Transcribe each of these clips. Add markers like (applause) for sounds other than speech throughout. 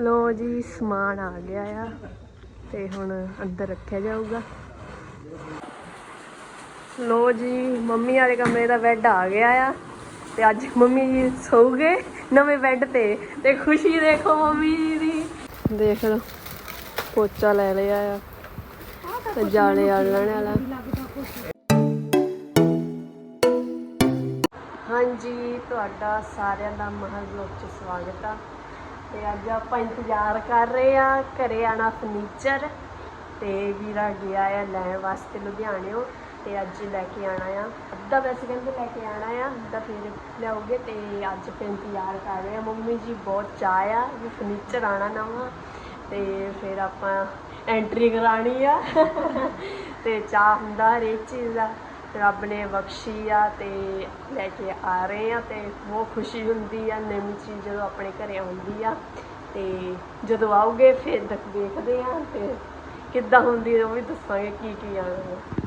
ਲੋ ਜੀ, ਸਮਾਨ ਆ ਗਿਆ ਆ ਤੇ ਹੁਣ ਅੰਦਰ ਰੱਖਿਆ ਜਾਊਗਾ। ਲੋ ਜੀ, ਮੰਮੀ ਵਾਲੇ ਕਮਰੇ ਦਾ ਬੈੱਡ ਆ ਗਿਆ ਆ ਤੇ ਅੱਜ ਮੰਮੀ ਜੀ ਸੌਗੇ ਨਵੇਂ ਬੈੱਡ ਤੇ ਤੇ ਖੁਸ਼ੀ ਦੇਖੋ ਮੰਮੀ ਜੀ ਦੀ। ਦੇਖ ਲਓ, ਪੋਚਾ ਲੈ ਲਿਆ ਆ ਤੇ ਜਾਲੇ ਆਲਣ ਵਾਲਾ। ਹਾਂਜੀ, ਤੁਹਾਡਾ ਸਾਰਿਆਂ ਦਾ ਮਹਲ ਵਲੌਗ 'ਚ ਸਵਾਗਤ ਆ। ਤੇ ਅੱਜ ਆਪਾਂ ਇੰਤਜ਼ਾਰ ਕਰ ਰਹੇ ਆ ਘਰੇ ਆਣਾ ਫਰਨੀਚਰ ਤੇ ਵੀਰਾ ਗਿਆ ਆ ਲੈਣ ਵਾਸਤੇ ਲੁਧਿਆਣਿਓਂ ਤੇ ਅੱਜ ਲੈ ਕੇ ਆਣਾ ਆ। ਅੱਧਾ ਵੈਸੇ ਕਹਿੰਦੇ ਲੈ ਕੇ ਆਣਾ ਆ, ਅੱਧਾ ਫਿਰ ਲਿਆਓਗੇ ਤੇ ਅੱਜ ਫਿਰ ਇੰਤਜ਼ਾਰ ਕਰ ਰਹੇ ਆ। ਮੰਮੀ ਜੀ ਬਹੁਤ ਚਾਹ ਆ ਵੀ ਫਰਨੀਚਰ ਆਣਾ ਨਵਾਂ ਤੇ ਫਿਰ ਆਪਾਂ ਐਂਟਰੀ ਕਰਾਣੀ ਆ। ਤੇ ਚਾਹ ਹੁੰਦਾ ਹਰੇਕ ਚੀਜ਼ ਦਾ। ਰੱਬ ਨੇ ਬਖਸ਼ੀ ਆ ਤੇ ਲੈ ਕੇ ਆ ਰਹੇ ਆ ਤੇ ਬਹੁਤ ਖੁਸ਼ੀ ਹੁੰਦੀ ਆ, ਨਵੀਂ ਚੀਜ਼ ਜਦੋਂ ਆਪਣੇ ਘਰੇ ਆਉਂਦੀ ਆ ਤੇ ਜਦੋਂ ਆਉਗੇ ਫਿਰ ਦੇਖਦੇ ਆ ਤੇ ਕਿੱਦਾਂ ਹੁੰਦੀ ਉਹ ਵੀ ਦੱਸਾਂਗੇ ਕੀ ਕੀ ਆਣਾ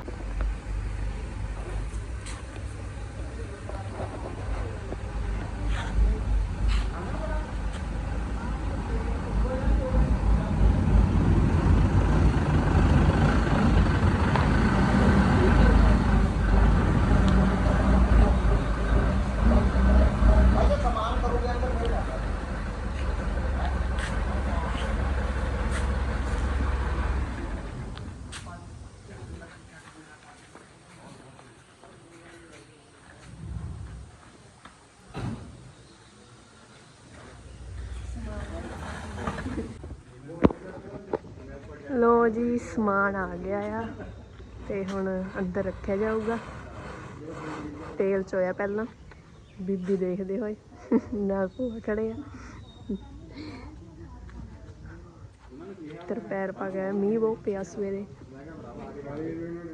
ਲੋ ਜੀ, ਸਮਾਨ ਆ ਗਿਆ ਆ ਤੇ ਹੁਣ ਅੰਦਰ ਰੱਖਿਆ ਜਾਊਗਾ। ਤੇਲ ਚੋਇਆ ਪਹਿਲਾਂ। ਬੀਬੀ ਦੇਖਦੇ ਹੋਏ ਨਾਲ ਭੂਆ ਖੜੇ ਆ। ਤਰ ਪੈਰ ਪਾ ਗਿਆ, ਮੀਂਹ ਬਹੁਤ ਪਿਆ ਸਵੇਰੇ।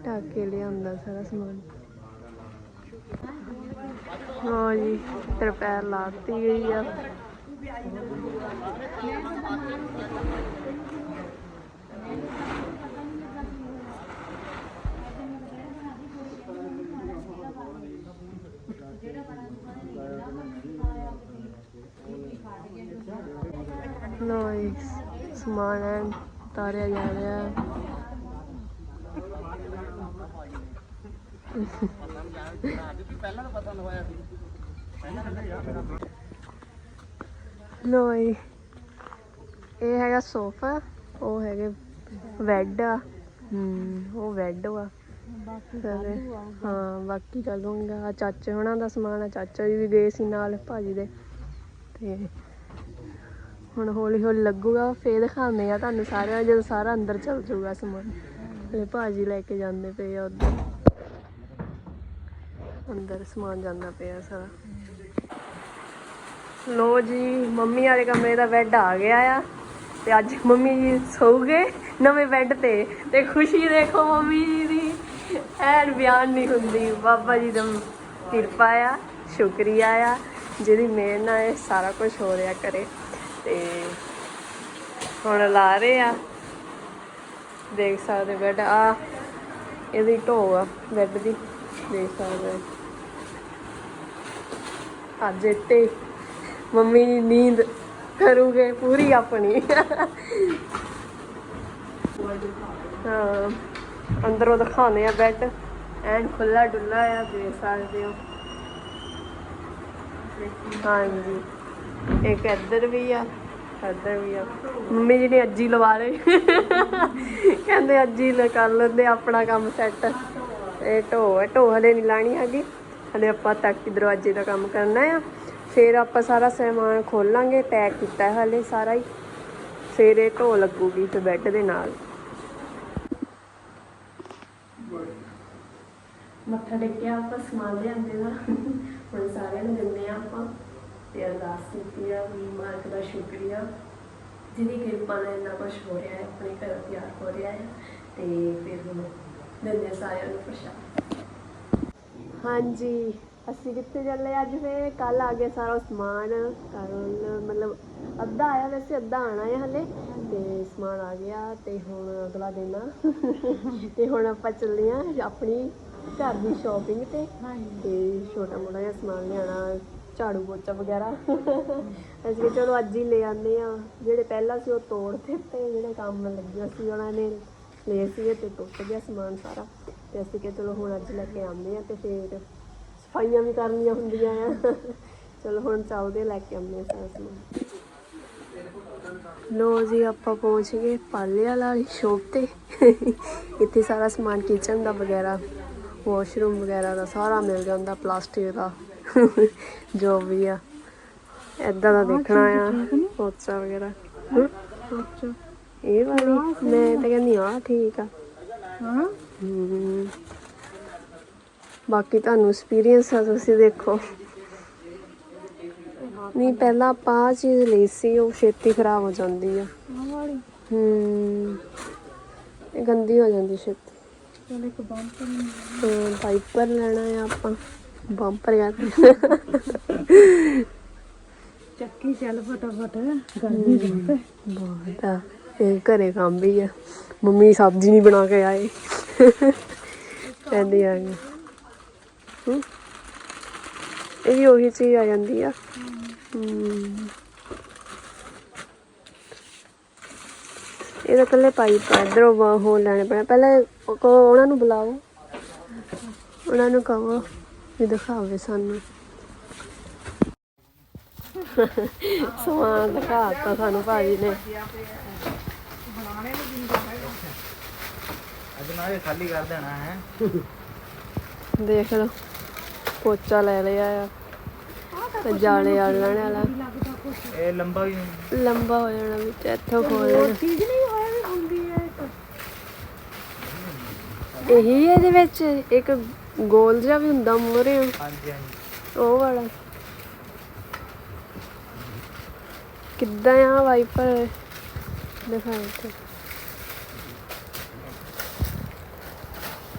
ਢੱਕ ਕੇ ਲਿਆਂਦਾ ਸਾਰਾ ਸਮਾਨ। ਹਾਂ ਜੀ, ਤਰ ਪੈਰ ਲਾਤੀ ਗਈ ਆ। ਲੋ ਜੀ ਸਮਾਨ ਹੈ ਤਾਰਿਆ ਜਾ ਰਿਹਾ ਹੈ। ਇਹ ਹੈਗਾ ਸੋਫਾ ਉਹ ਹੈਗੇ ਬੈੱਡ ਆ। ਹਮ ਉਹ ਬੈੱਡ ਵਾ। ਤੇ ਹਾਂ ਬਾਕੀ ਚੱਲੂਗਾ। ਚਾਚੇ ਹੋਣਾ ਦਾ ਸਮਾਨ ਆ ਚਾਚਾ ਜੀ ਵੀ ਗਏ ਸੀ ਨਾਲ ਭਾਜੀ ਦੇ। ਤੇ ਹੁਣ ਹੌਲੀ ਹੌਲੀ ਲੱਗੂਗਾ, ਫੇਰ ਦਿਖਾਉਂਦੇ ਆ ਤੁਹਾਨੂੰ ਸਾਰਿਆਂ, ਜਦੋਂ ਸਾਰਾ ਅੰਦਰ ਚੱਲ ਜਾਊਗਾ ਸਮਾਨ। ਹਲੇ ਭਾਜੀ ਲੈ ਕੇ ਜਾਂਦੇ ਪਏ ਆ ਉੱਧਰ। ਅੰਦਰ ਸਮਾਨ ਜਾਂਦਾ ਪਿਆ ਸਾਰਾ। ਲੋ ਜੀ, ਮੰਮੀ ਵਾਲੇ ਕਮਰੇ ਦਾ ਬੈੱਡ ਆ ਗਿਆ ਆ। ਤੇ ਅੱਜ ਮੰਮੀ ਜੀ ਸੌਗੇ ਨਵੇਂ ਬੈੱਡ ਤੇ। ਤੇ ਖੁਸ਼ੀ ਦੇਖੋ ਮੰਮੀ ਜੀ ਦੀ। ਐਨ ਬਿਆਨ ਨਹੀਂ ਹੁੰਦੀ। ਬਾਬਾ ਜੀ ਦਾ ਕਿਰਪਾ ਆ, ਸ਼ੁਕਰੀਆ ਆ। ਜਿਹਦੀ ਮਿਹਰ ਨਾਲ ਇਹ ਸਾਰਾ ਕੁਝ ਹੋ ਰਿਹਾ ਕਰੇ। ਤੇ ਹੁਣ ਲਾ ਰਹੇ ਆ। ਦੇਖ ਸਕਦੇ ਬੈੱਡ ਆ ਇਹਦੀ ਢੋ ਆ ਬੈੱਡ ਦੀ, ਦੇਖ ਸਕਦੇ ਹੋ। ਅੱਜ ਇੱਥੇ ਮੰਮੀ ਦੀ ਨੀਂਦ ਕਰੂਗੇ ਪੂਰੀ ਆਪਣੀ। ਹਾਂ, ਅੰਦਰੋਂ ਦਿਖਾਉਂਦੇ ਆ ਬੈੱਡ, ਐਨ ਖੁੱਲਾ ਡੁੱਲਾ ਆ, ਦੇਖ ਸਕਦੇ ਹੋ। ਹਾਂਜੀ, ਇੱਕ ਇੱਧਰ ਵੀ ਆ। ਇੱਧਰ ਵੀ ਆ। ਮੰਮੀ ਜੀ ਨੇ ਅੱਜ ਹੀ ਲਵਾ ਲਏ ਕਹਿੰਦੇ ਅੱਜ ਹੀ ਕਰ ਲੈਂਦੇ, ਆਪਣਾ ਕੰਮ ਸੈੱਟ ਇਹ ਢੋ ਢੋ ਹਲੇ ਨਹੀਂ ਲਾਣੀ ਹੈਗੀ। ਹਲੇ ਆਪਾਂ ਤੱਕ ਦਰਵਾਜ਼ੇ ਦਾ ਕੰਮ ਕਰਨਾ ਆ। ਫਿਰ ਆਪਾਂ ਸਾਰਾ ਸਾਮਾਨ ਖੋਲਾਂਗੇ, ਪੈਕ ਕੀਤਾ ਹੈ ਹਲੇ ਸਾਰਾ ਹੀ। ਫਿਰ ਇਹ ਢੋ ਲੱਗੂਗੀ ਤੇ ਬੈੱਡ ਦੇ ਨਾਲ। ਮੱਥਾ ਟੇਕਿਆ ਆਪਾਂ, ਸਮਾਨ ਲਿਆਂਦੇ ਦਾ। ਹੁਣ ਸਾਰਿਆਂ ਨੂੰ ਦਿੰਦੇ ਆ ਆਪਾਂ। ਤੇ ਅਰਦਾਸ ਕੀਤੀ ਆ ਵੀ ਮਾਲਕ ਦਾ ਸ਼ੁਕਰੀਆ। ਜਿਹਦੀ ਕਿਰਪਾ ਨਾਲ ਇੰਨਾ ਕੁਝ ਹੋ ਰਿਹਾ ਹੈ ਆਪਣੇ ਘਰ ਤਿਆਰ ਹੋ ਰਿਹਾ ਹੈ ਤੇ ਫਿਰ ਹੁਣ ਦਿੰਦੇ ਸਾਰਿਆਂ ਨੂੰ ਪ੍ਰਸ਼ਾਦ। ਹਾਂਜੀ ਅਸੀਂ ਕਿੱਥੇ ਚੱਲੇ ਅੱਜ ਫੇ ਕੱਲ ਆ ਗਿਆ ਸਾਰਾ ਸਮਾਨ ਕੱਲ ਮਤਲਬ ਅੱਧਾ ਆਇਆ ਵੈਸੇ ਅੱਧਾ ਆਣਾ ਹੈ ਹਲੇ ਤੇ ਸਮਾਨ ਆ ਗਿਆ ਤੇ ਹੁਣ ਅਗਲਾ ਦਿਨ ਆ। (laughs) ਤੇ ਹੁਣ ਆਪਾਂ ਚੱਲੇ ਆ ਆਪਣੀ ਘਰ ਦੀ ਸ਼ਾਪਿੰਗ ਤੇ। ਤੇ ਛੋਟਾ ਮੋਟਾ ਜਿਹਾ ਸਮਾਨ ਲਿਆਣਾ ਝਾੜੂ ਪੋਚਾ ਵਗੈਰਾ। ਅਸੀਂ ਕਿਹਾ ਚਲੋ ਅੱਜ ਹੀ ਲੈ ਆਉਂਦੇ ਆ ਜਿਹੜੇ ਪਹਿਲਾਂ ਸੀ ਉਹ ਤੋੜ ਦਿੱਤੇ। ਜਿਹੜੇ ਕੰਮ ਲੱਗੇ ਸੀ, ਉਹਨਾਂ ਨੇ ਲਏ ਸੀਗੇ ਤੇ ਟੁੱਟ ਗਿਆ ਸਮਾਨ ਸਾਰਾ। ਤੇ ਅਸੀਂ ਕਿਹਾ ਚਲੋ ਹੁਣ ਅੱਜ ਲੈ ਕੇ ਆਉਂਦੇ ਆ ਤੇ ਫਿਰ ਸਫਾਈਆਂ ਵੀ ਕਰਨੀਆਂ ਹੁੰਦੀਆਂ ਆ। ਚਲੋ ਹੁਣ ਚੱਲਦੇ ਲੈ ਕੇ ਆਉਂਦੇ ਆ ਸਾਰਾ ਸਮਾਨ। ਲੋ ਜੀ, ਆਪਾਂ ਪਹੁੰਚ ਗਏ ਪਾਲੇ ਵਾਲਾ ਸ਼ੋਪ ਤੇ। ਇੱਥੇ ਸਾਰਾ ਸਮਾਨ ਕਿਚਨ ਦਾ ਵਗੈਰਾ ਵਾਸ਼ਰੂਮ ਵਗੈਰਾ ਦਾ ਸਾਰਾ ਮਿਲ ਜਾਂਦਾ, ਪਲਾਸਟਿਕ ਦਾ। ਜੋ ਵੀ ਆ। ਏਦਾਂ ਦਾ ਦੇਖਣਾ ਆ ਪੋਚਾ ਵਗੈਰਾ? ਇਹ ਵਾਲੀ ਮੈਂ ਤਾਂ ਕਹਿੰਦੀ ਆ ਠੀਕ ਆ। ਹਾਂ। ਬਾਕੀ ਤੁਹਾਨੂੰ ਐਕਸਪੀਰੀਅੰਸ ਆ ਤੁਸੀਂ ਦੇਖੋ। ਨਹੀਂ ਪਹਿਲਾਂ ਆਪਾਂ ਆਹ ਚੀਜ਼ ਲਈ ਸੀ ਉਹ ਛੇਤੀ ਖਰਾਬ ਹੋ ਜਾਂਦੀ ਆ। ਹਮ ਇਹ ਗੰਦੀ ਹੋ ਜਾਂਦੀ ਛੇਤੀ। ਚਲ ਇੱਕ ਬੰਪ ਤੇ ਪਾਈਪਰ ਲੈਣਾ ਆ ਆਪਾਂ। ਬੰਪਰ ਕਹਿੰਦੇ ਚੱਕੀ ਚੱਲ ਫਟਾਫਟ ਗਰਮੀ ਬਹੁਤ ਆ ਇਹ ਘਰੇ ਕੰਮ ਵੀ ਆ। ਮੰਮੀ ਸਬਜ਼ੀ ਨਹੀਂ ਬਣਾ ਕੇ ਆਏ। ਕਹਿੰਦੀ ਆ। ਇਹ ਵੀ ਉਹੀ ਚੀਜ਼ ਆ ਜਾਂਦੀ ਆ। ਹਮ। ਇਹ ਤਾਂ ਕੱਲੇ ਪਾਈਪ ਇਧਰੋਂ ਹੋ ਲੈਣੇ ਪੈਣਾ। ਪਹਿਲਾਂ ਉਹਨਾਂ ਨੂੰ ਬੁਲਾਓ। ਉਹਨਾਂ ਨੂੰ ਕਹੋ। ਵੀ ਦਿਖਾਵੇ ਸਾਨੂੰ। ਸਮਾਨ ਦਿਖਾਤਾ ਸਾਨੂੰ ਭਾਜੀ ਨੇ। ਅੱਜ ਨਾ ਇਹ ਖਾਲੀ ਕਰ ਦੇਣਾ ਹੈ। ਦੇਖ ਲਓ ਪੋਚਾ ਲੈ ਲਿਆ ਆ। ਤੇ ਜਾਲੇ ਆ ਲੈਣੇ ਵਾਲਾ ਇਹ ਲੰਬਾ ਵੀ ਲੰਬਾ ਹੋ ਜਾਣਾ ਵਿੱਚ ਇੱਥੋਂ ਖੋਲ ਲੈਣਾ। ਚੀਜ਼ ਨਹੀਂ ਹੋਇਆ ਵੀ ਹੁੰਦੀ ਹੈ ਇੱਕ ਇਹੀ ਹੈ ਇਹਦੇ ਵਿੱਚ? ਇੱਕ ਗੋਲ ਜਿਹਾ ਵੀ ਹੁੰਦਾ ਮੋਰੇ ਹਾਂਜੀ ਹਾਂਜੀ। ਉਹ ਵਾਲਾ। ਕਿੱਦਾਂ ਆ ਵਾਈਪਰ? ਦਿਖਾ ਇੱਥੇ।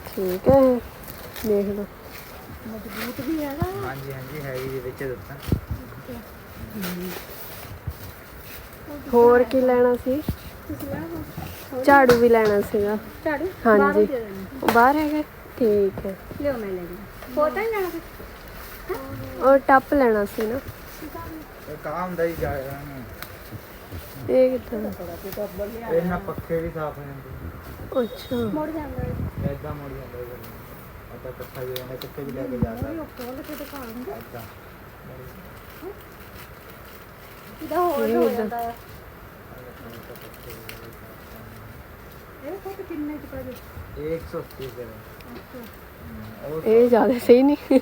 ਠੀਕ ਹੈ। ਦੇਖ ਲਓ। ਮਜ਼ਬੂਤ ਵੀ ਹੈਗਾ। ਹਾਂਜੀ ਹਾਂਜੀ ਹੈ ਜੀ ਵਿੱਚ ਦਿੱਤਾ। ਹੋਰ ਕੀ ਲੈਣਾ ਸੀ? ਝਾੜੂ ਵੀ ਲੈਣਾ ਸੀਗਾ। ਝਾੜੂ? ਹਾਂਜੀ। ਉਹ ਬਾਹਰ ਹੈਗਾ? ਠੀਕ ਹੈ। ਲਿਓ ਮੈਂ ਲੈ ਲਈ ਫੋਟੋ ਹੀ ਲੈਣਾ ਉਹ ਟੱਪ ਲੈਣਾ ਸੀ ਨਾ। ਇਹ ਕਾ ਹੁੰਦਾ ਜੀ ਜਾ ਇਹ ਕਿੱਦਾਂ ਇਹ ਨਾ ਪੱਖੇ ਵੀ ਸਾਫ਼ ਹੋ ਜਾਂਦੇ। ਅੱਛਾ। ਮੁੜ ਜਾਂਦਾ ਹੈ ਐਦਾਂ ਮੁੜ ਜਾਂਦਾ ਇਹ ਐਦਾਂ ਇਕੱਠਾ ਜਿਹਾ ਜਾਂਦਾ ਕਿੱਥੇ ਵੀ ਲੈ ਕੇ ਜਾ ਸਕਦਾ। ਉਹ ਖੋਲ ਕੇ ਦਿਖਾਉਂਗਾ ਐਦਾਂ ਇਹਦਾ ਹੋਰ ਹੋ। ਜਾਂਦਾ। ਹੈ ਇਹ ਫੋਟੋ ਕਿੰਨੇ ਚ ਪੈ ਇਹ 180 ਰੁਪਏ ਦਾ। ਉਹ ਇਹ ਜ਼ਿਆਦਾ ਸਹੀ ਨਹੀਂ।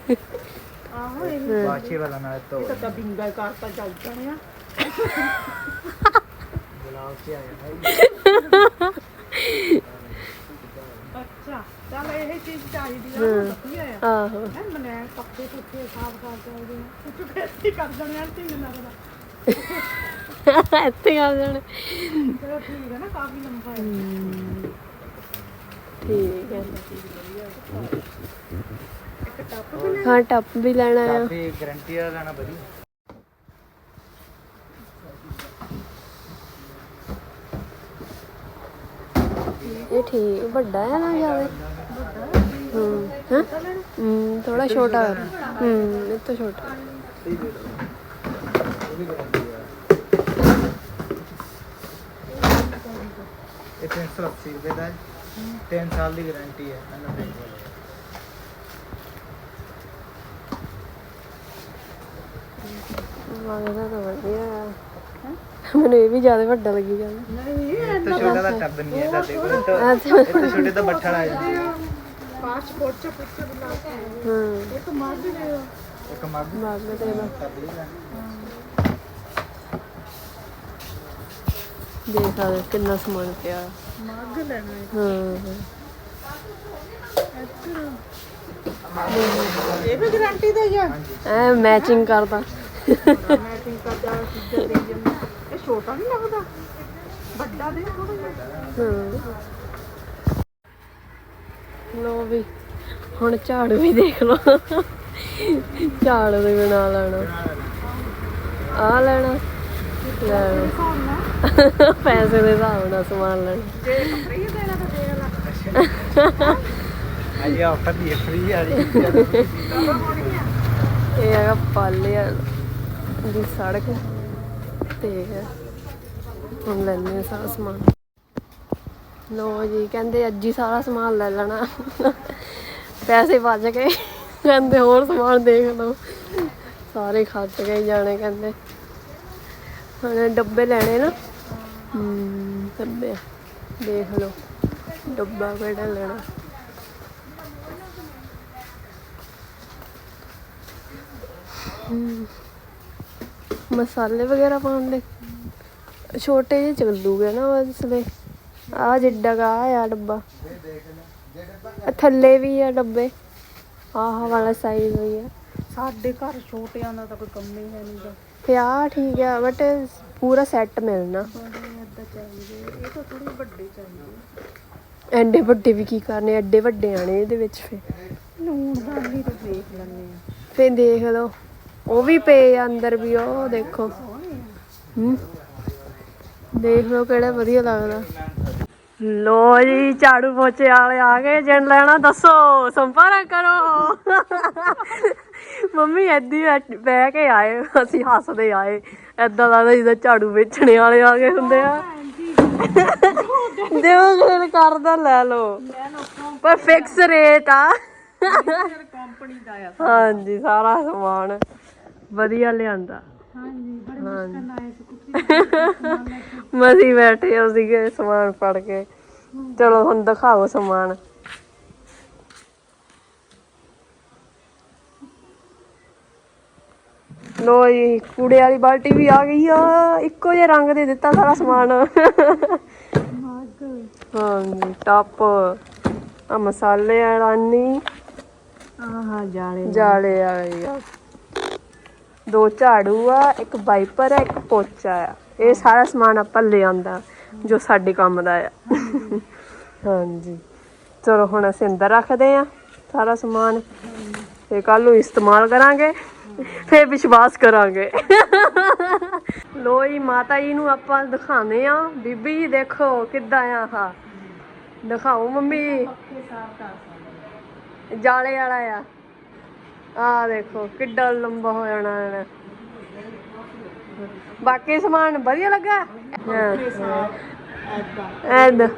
ਆਹੋ ਇਹ ਬਾਛੀ ਵਾਲਾ ਨਾਲ ਤੋਂ ਤਾਂ ਬਿੰਗਾ ਕਰਤਾ ਚੱਲ ਜਾਣਿਆ ਬੁਲਾਓ ਕੀ ਆ ਗਿਆ ਅੱਛਾ ਚੱਲ ਇਹ ਚੀਜ਼ ਚਾਹੀਦੀ ਆ ਵਧੀਆ ਆ। ਆਹੋ। ਹੈ ਮਨੇ ਪੱਕੇ ਪੁੱਕੇ ਸਾਫ਼ ਕਰ ਸਕਦੇ ਆ ਕੁਝ ਬੇਇੱਜ਼ਤੀ ਕਰ ਦੇਣੇ ਆ ਢਿੱਲ ਲੱਗਦਾ ਇੱਥੇ ਆ ਜਾਣ। ਚਲੋ ਠੀਕ ਹੈ ਨਾ ਕਾਫੀ ਲੰਬਾ ਹੈ। ਠੀਕ ਹੈ। ਟੱਪ ਵੀ ਹਾਂ ਟੱਪ ਵੀ ਲੈਣਾ ਆ। ਕਾਫੀ ਗਾਰੰਟੀ ਵਾਲਾ ਲੈਣਾ ਵਧੀਆ ਇਹ ਠੀਕ ਵੱਡਾ ਹੈ ਨਾ ਜ਼ਿਆਦਾ? ਹੂੰ ਹਾਂ? ਹੂੰ ਥੋੜਾ ਛੋਟਾ। ਹੈ ਹੂੰ ਇਹ ਤੋਂ ਛੋਟਾ ਇਹ 380 ਰੁਪਏ ਦਾ ਹੈ 3 ਸਾਲ ਦੀ ਗਾਰੰਟੀ ਹੈ ਇਹਨਾਂ ਦੇ ਲੱਗਦਾ ਤਾਂ ਵਧੀਆ ਆ ਮੈਨੂੰ ਇਹ ਵੀ ਜ਼ਿਆਦਾ ਵੱਡਾ ਲੱਗੀ ਜਾਂਦਾ ਨਹੀਂ ਇਹ ਤਾਂ ਛੋਟਾ ਦਾ ਟੱਬ ਨਹੀਂ ਹੈ ਤੁਹਾਡੇ ਕੋਲ ਇਹ ਤਾਂ- ਅੱਛਾ। ਇਹ ਤਾਂ ਛੋਟੇ ਦਾ ਬੱਠਲ ਆ ਜਾਂਦਾ ਪਾਸਪੋਰਟ ਚ ਪੁੱਛ ਬੁਲਾ ਕੇ ਹਾਂ। ਇੱਕ ਮੱਝ ਦੇ ਦਿਓ। ਇੱਕ ਮੱਗ ਬਾਅਦ ਵਿੱਚ ਦੇਣਾ ਟੱਬ ਲਈ ਲੈਣਾ ਦੇਖ ਸਕਦੇ ਕਿੰਨਾ ਸਮਾਨ ਪਿਆ। ਮੱਗ ਲੈਣਾ ਹੈ। ਹਾਂ। ਇਹ ਵੀ ਗਾਰੰਟੀ ਦਾ ਹੀ ਆ। ਐ ਮੈਚਿੰਗ ਕਰਦਾ। ਮੈਚਿੰਗ ਕਰਦਾ ਚੀਜ਼ਾਂ ਦੇ ਜੰਮ ਇਹ ਛੋਟਾ ਨਹੀਂ ਲੱਗਦਾ। ਵੱਡਾ ਦੇ ਥੋੜਾ ਜਿਹਾ। ਹਾਂ। ਲੋ ਵੀ ਹੁਣ ਝਾੜੂ ਵੀ ਦੇਖ ਲਓ। ਝਾੜੂ ਵੀ ਬਣਾ ਲੈਣਾ। ਆ ਲੈਣਾ। ਪੈਸੇ ਦੇ ਹਿਸਾਬ ਨਾਲ ਸਮਾਨ ਲੈਣਾ। ਜੇ ਫ੍ਰੀ ਦੇਣਾ ਤਾਂ ਦੇ ਲਾ ਅਜੇ ਆਫਰ ਦੀ ਫ੍ਰੀ ਆ ਰਹੀ ਇਹ ਹੈਗਾ ਪਾਲਿਆ ਦੀ ਸੜਕ। ਤੇ ਹੁਣ ਲੈਣੇ ਸਾਰਾ ਸਮਾਨ। ਲੋ ਜੀ ਕਹਿੰਦੇ ਅੱਜ ਹੀ ਸਾਰਾ ਸਮਾਨ ਲੈ ਲੈਣਾ। ਪੈਸੇ ਬਚ ਗਏ। ਕਹਿੰਦੇ ਹੋਰ ਸਮਾਨ ਦੇਖ ਲਓ। ਸਾਰੇ ਖਰਚ ਗਏ ਜਾਣੇ ਕਹਿੰਦੇ। ਹੁਣ ਡੱਬੇ ਲੈਣੇ ਨਾ। ਹੂੰ ਡੱਬੇ। ਦੇਖ ਲਓ, ਡੱਬਾ ਕਿਹੜਾ ਲੈਣਾ। ਮਸਾਲੇ ਵਗੈਰਾ ਪਾਉਣ ਦੇ। ਛੋਟੇ ਜਿਹੇ ਚੱਲੂਗੇ ਨਾ ਉਸ ਲਈ ਆ ਜਿੱਡਾ ਕਾ ਆ ਡੱਬਾ। ਥੱਲੇ ਵੀ ਆ ਡੱਬੇ। ਆਹ ਵਾਲਾ ਸਾਈਜ਼ ਹੋਈ ਹੈ ਸਾਡੇ ਘਰ ਛੋਟਿਆਂ ਦਾ ਤਾਂ ਕੋਈ ਕੰਮ ਹੀ ਨਹੀਂ ਦਾ 50 ਠੀਕ ਆ ਬਟ ਪੂਰਾ ਸੈੱਟ ਮਿਲਣਾ। ਐਡੇ ਵੱਡੇ ਵੀ ਕੀ ਕਰਨੇ ਐਡੇ ਵੱਡੇ ਆਣੇ ਇਹਦੇ ਵਿੱਚ ਫੇ ਫੇ ਦੇਖ ਲਓ ਉਹ ਵੀ ਪਏ ਅੰਦਰ ਵੀ ਉਹ ਦੇਖੋ। ਹੂੰ। ਦੇਖ ਲਓ ਕਿਹੜਾ ਵਧੀਆ ਲੱਗਦਾ। ਲੋ ਜੀ ਝਾੜੂ ਪੋਚੇ ਵਾਲੇ ਆ ਗਏ। ਜਿੰਨ ਲੈਣਾ ਦੱਸੋ ਸੰਪਰਕ ਕਰੋ। ਮੰਮੀ ਐਦੀ ਬਹਿ ਕੇ ਆਏ ਅਸੀਂ ਹੱਸਦੇ ਆਏ। ਐਦਾਂ ਲੱਗਦਾ ਜਿੱਦਾਂ ਝਾੜੂ ਵੇਚਣੇ ਵਾਲੇ ਆ ਗਏ ਹੁੰਦੇ ਆ। ਦੇਵੋ ਗੱਲ ਕਰਦਾ ਲੈ ਲਓ। ਪਰ ਫਿਕਸ ਰੇਟ ਆ। ਕੰਪਨੀ ਦਾ ਆ ਹਾਂਜੀ ਸਾਰਾ ਸਮਾਨ ਵਧੀਆ ਲਿਆਂਦਾ। ਹਾਂਜੀ ਬੜੇ ਹਾਂਜੀ। ਆਏ ਸਕੂਟਰੀ ਮਸੀਂ ਬੈਠੇ ਹੋ ਸੀਗੇ ਸਮਾਨ ਫੜ ਕੇ। ਚਲੋ ਹੁਣ ਦਿਖਾਓ ਸਮਾਨ। ਲੋ ਜੀ ਕੂੜੇ ਵਾਲੀ ਬਾਲਟੀ ਵੀ ਆ ਗਈ ਆ ਇੱਕੋ ਜਿਹੇ ਰੰਗ ਦੇ ਦਿੱਤਾ ਸਾਰਾ ਸਮਾਨ। ਹਾਂਜੀ ਟੱਪ। ਆ ਮਸਾਲੇ ਵਾਲਾਨੀ ਆਹ ਜਾਲੇ ਜਾਲੇ ਆ ਆ। ਦੋ ਝਾੜੂ ਆ ਇੱਕ ਵਾਈਪਰ ਆ ਇੱਕ ਪੋਚਾ ਆ। ਇਹ ਸਾਰਾ ਸਮਾਨ ਆਪਾਂ ਲੈ ਆਂਦਾ ਜੋ ਸਾਡੇ ਕੰਮ ਦਾ ਆ। ਹਾਂਜੀ। ਚਲੋ ਹੁਣ ਅਸੀਂ ਅੰਦਰ ਰੱਖਦੇ ਆ ਸਾਰਾ ਸਮਾਨ। ਤੇ ਕੱਲ ਨੂੰ ਇਸਤੇਮਾਲ ਕਰਾਂਗੇ। ਫੇਰ ਵਿਸ਼ਵਾਸ ਕਰਾਂਗੇ। ਲੋ ਮਾਤਾ ਜੀ ਨੂੰ ਆਪਾਂ ਦਿਖਾਉਂਦੇ ਆ ਬੀਬੀ ਦੇਖੋ ਕਿੱਦਾਂ ਆ ਆਹ। ਦਿਖਾਓ ਮੰਮੀ। ਜਾਲੇ ਵਾਲਾ ਆ। ਆ ਦੇਖੋ, ਕਿੱਡਾ ਲੰਬਾ ਹੋ ਜਾਣਾ ਇਹਨੇ। ਬਾਕੀ ਸਮਾਨ ਵਧੀਆ ਲੱਗਾ? ਹਾਂ। ਐਦਾਂ।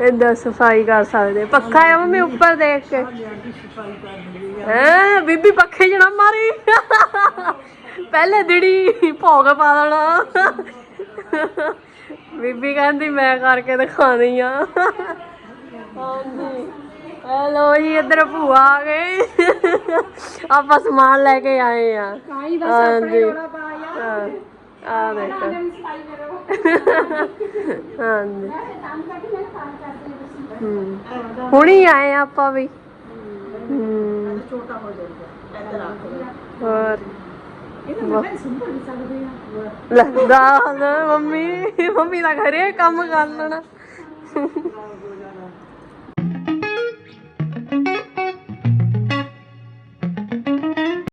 ਏਦਾਂ ਸਫ਼ਾਈ ਕਰ ਸਕਦੇ। ਪੱਖਾ ਆ ਮੰਮੀ ਉੱਪਰ ਦੇਖ ਕੇ। ਹੈ ਬੀਬੀ ਪੱਖੇ ਜਣਾ ਮਾਰੀ। ਪਹਿਲੇ ਦਿੜੀ ਭੋਗ ਪਾ ਦੇਣਾ। ਬੀਬੀ ਕਹਿੰਦੀ ਮੈਂ ਕਰਕੇ ਦਿਖਾਣੀ ਆ। ਹਾਂਜੀ। ਹੈਲੋ ਜੀ ਇੱਧਰ ਭੂਆ ਆ ਗਏ ਆਪਾਂ ਸਮਾਨ ਲੈ ਕੇ ਆਏ ਆ। ਹਾਂਜੀ। ਆ ਦੇਖੋ। ਹਾਂਜੀ। ਹੂੰ। ਹੁਣੀ ਆਏ ਆ ਆਪਾਂ ਵੀ। ਹੂੰ। ਛੋਟਾ ਹੋ ਜਾਊਗਾ ਇੱਧਰ ਆ ਕੇ ਹੋਰ ਲੱਗਦਾ ਮੰਮੀ ਮੰਮੀ ਦਾ ਘਰੇ ਕੰਮ ਕਰ ਲੈਣਾ।